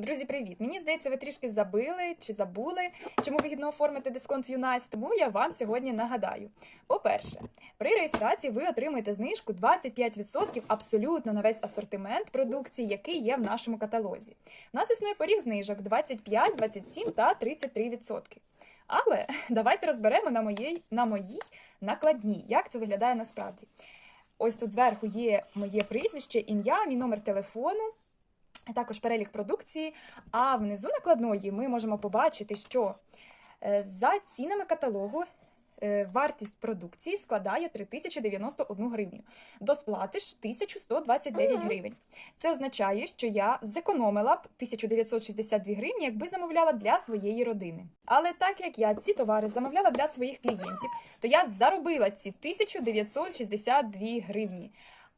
Друзі, привіт! Мені здається, ви трішки забили чи забули, чому вигідно оформити дисконт в ЮНАЙС, тому я вам сьогодні нагадаю. По-перше, при реєстрації ви отримуєте знижку 25% абсолютно на весь асортимент продукції, який є в нашому каталозі. У нас існує поріг знижок 25, 27 та 33%. Але давайте розберемо на моїй, на моїй накладній, як це виглядає насправді. Ось тут зверху є моє прізвище, ім'я, мій номер телефону, також перелік продукції. А внизу накладної ми можемо побачити, що е, за цінами каталогу е, вартість продукції складає 3091 гривню. До сплати ж 1129 гривень. Це означає, що я зекономила б 1962 гривні, якби замовляла для своєї родини. Але так як я ці товари замовляла для своїх клієнтів, то я заробила ці 1962 гривні.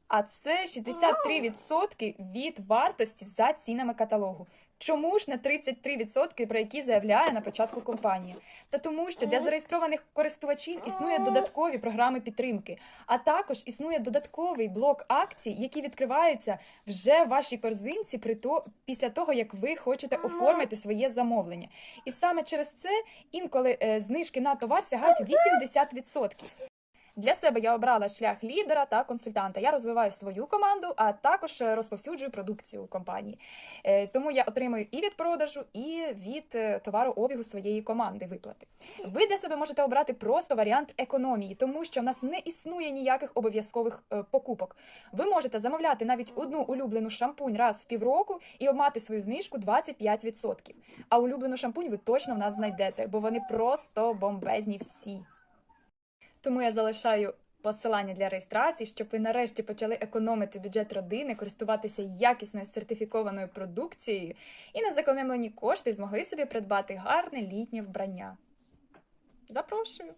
А це 63% від вартості за цінами каталогу. Чому ж не 33%, про які заявляє на початку компанія? Та тому, що для зареєстрованих користувачів існує додаткові програми підтримки, а також існує додатковий блок акцій, які відкриваються вже в вашій корзинці при то, після того, як ви хочете оформити своє замовлення. І саме через це інколи е, знижки на товар сягають 80%. Для себе я обрала шлях лідера та консультанта. Я розвиваю свою команду, а також е, розповсюджую продукцію компанії. Е, Тому я отримую і від продажу, і від е, товарообігу своєї команди виплати. Ви для себе можете обрати просто варіант економії, тому що в нас не існує ніяких обов'язкових покупок. Ви можете замовляти навіть одну улюблену шампунь раз в півроку і мати свою знижку 25%. А улюблену шампунь ви точно в нас знайдете, бо вони просто бомбезні всі. Тому я залишаю посилання для реєстрації, щоб ви нарешті почали економити бюджет родини, користуватися якісною сертифікованою продукцією і на зекономлені кошти змогли собі придбати гарне літнє вбрання. Запрошую!